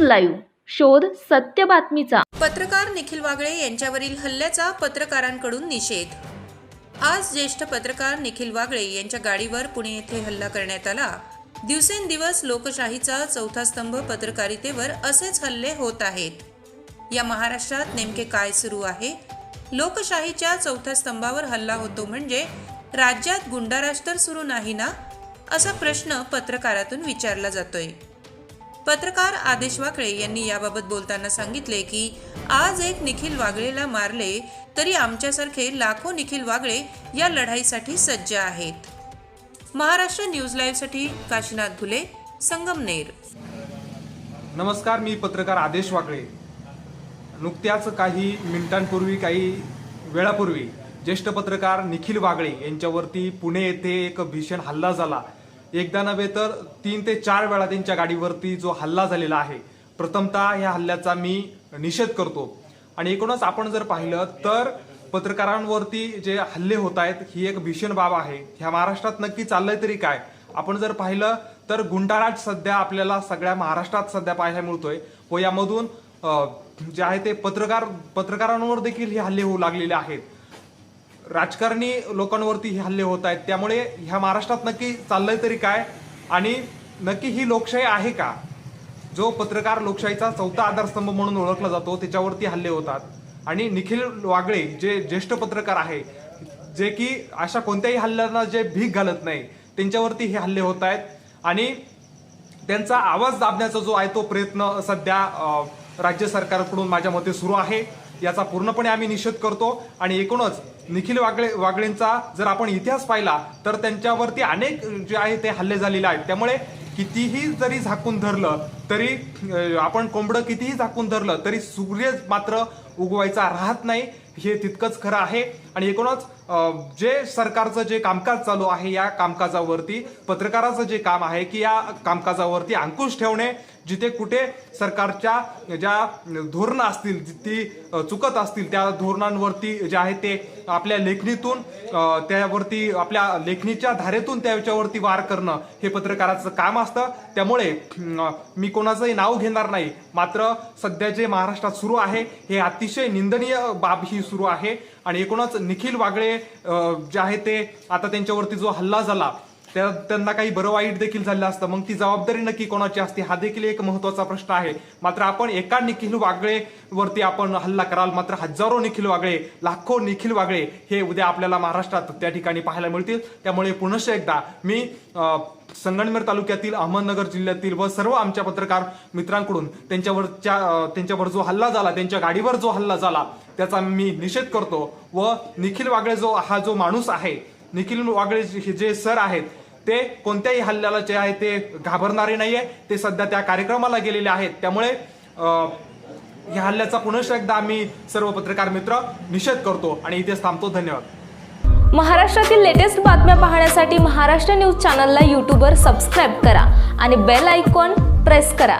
Live शोध सत्य बातमीचा. पत्रकार निखिल वागळे यांच्यावरील हल्ल्याचा पत्रकारांकडून निषेध. आज ज्येष्ठ पत्रकार निखिल वागळे यांच्या गाडीवर पुणे येथे हल्ला करण्यात आला. दिवसेंदिवस लोकशाहीचा चौथा स्तंभ पत्रकारितेवर असेच हल्ले होत आहेत. या महाराष्ट्रात नेमके काय सुरू आहे? लोकशाहीच्या चौथ्या स्तंभावर हल्ला होतो म्हणजे राज्यात गुंडाराज तर सुरू नाही ना? असा प्रश्न पत्रकारातून विचारला जातोय. पत्रकार आदेश वाकळे यांनी याबाबत बोलताना सांगितले की आज एक निखिल वागळेला मारले तरी आमच्यासारखे लाखो निखिल वागळे या लढाईसाठी सज्ज आहेत. महाराष्ट्र न्यूज लाईव्हसाठी काशीनाथ घुले संगमनेर नमस्कार मी पत्रकार आदेश वाकळे. नुकत्याच काही मिनिटांपूर्वी काही वेळापूर्वी ज्येष्ठ पत्रकार निखिल वागळे यांच्यावरती पुणे येथे एक भीषण हल्ला झाला. एकदा नव्हे तर तीन ते चार वेळा त्यांच्या गाडीवरती जो हल्ला झालेला आहे प्रथमतः या हल्ल्याचा मी निषेध करतो. आणि एकूणच आपण जर पाहिलं तर पत्रकारांवरती जे हल्ले होत आहेत ही एक भीषण बाब आहे. ह्या महाराष्ट्रात नक्की चाललंय तरी काय? आपण जर पाहिलं तर गुंडाराज सध्या आपल्याला सगळ्या महाराष्ट्रात सध्या पाहायला मिळतोय. व यामधून जे आहे ते पत्रकार पत्रकारांवर देखील हे हल्ले होऊ लागलेले आहेत. राजकारणी लोकांवरती हे हल्ले होत आहेत. त्यामुळे ह्या महाराष्ट्रात नक्की चाललंय तरी काय? आणि नक्की ही लोकशाही आहे का? जो पत्रकार लोकशाहीचा चौथा आधारस्तंभ म्हणून ओळखला जातो त्याच्यावरती हल्ले होतात. आणि निखिल वागळे जे ज्येष्ठ पत्रकार आहे जे की अशा कोणत्याही हल्ल्यांना जे भीक घालत नाही त्यांच्यावरती हे हल्ले होत आहेत. आणि त्यांचा आवाज दाबण्याचा जो आहे तो प्रयत्न सध्या राज्य सरकारकडून माझ्या मते सुरू आहे. याचा पूर्णपणे आम्ही निषेध करतो. आणि एकूणच निखिल वागळे वागळेंचा जर आपण इतिहास पाहिला तर त्यांच्यावरती अनेक जे आहे ते हल्ले झालेले आहेत. त्यामुळे कितीही जरी झाकून धरलं तरी आपण कोंबडं कितीही झाकून धरलं तरी सूर्य मात्र उगवायचा राहत नाही. हे तितकंच खरं आहे. आणि एकूणच जे सरकारचं जे कामकाज चालू आहे या कामकाजावरती पत्रकाराचं जे काम आहे की या कामकाजावरती अंकुश ठेवणे जिथे कुठे सरकारच्या ज्या धोरणं असतील ती चुकत असतील त्या धोरणांवरती जे आहे ते आपल्या लेखणीतून त्यावरती आपल्या लेखणीच्या धारेतून त्याच्यावरती वार करणं हे पत्रकाराचं काम असतं. त्यामुळे मी कोणाचंही नाव घेणार नाही. मात्र सध्या जे महाराष्ट्रात सुरू आहे हे अतिशय निंदनीय बाब ही सुरू आहे. आणि एकूणच निखिल वागळे जे आहे ते आता त्यांच्यावरती जो हल्ला झाला त्यांना काही बरं वाईट देखील झालं असतं. मग ती जबाबदारी नक्की कोणाची असते? हा देखील एक महत्त्वाचा प्रश्न आहे. मात्र आपण एका निखिल वागळे वरती आपण हल्ला कराल मात्र हजारो निखिल वागळे लाखो निखिल वागळे हे उद्या आपल्याला महाराष्ट्रात त्या ठिकाणी पाहायला मिळतील. त्यामुळे पुनश्च एकदा मी संगणमेर संगमनेर तालुक्यातील अहमदनगर जिल्ह्यातील व सर्व आमच्या पत्रकार मित्रांकडून त्यांच्यावरच्या त्यांच्यावर जो हल्ला झाला त्यांच्या गाडीवर जो हल्ला झाला त्याचा मी निषेध करतो. व निखिल वागळे जो हा जो माणूस आहे निखिल वागळे हे जे सर आहेत ते कोणत्याही हल्ल्याला जे आहे ते घाबरणारे नाहीये. ते सध्या त्या कार्यक्रमाला गेलेले आहेत. त्यामुळे या हल्ल्याचा पुनश्च एकदा आम्ही सर्व पत्रकार मित्र निषेध करतो आणि इथेच थांबतो. धन्यवाद. महाराष्ट्रातील लेटेस्ट बातम्या पाहण्यासाठी महाराष्ट्र न्यूज चॅनलला यूट्यूबवर सबस्क्राईब करा आणि बेल आयकॉन प्रेस करा.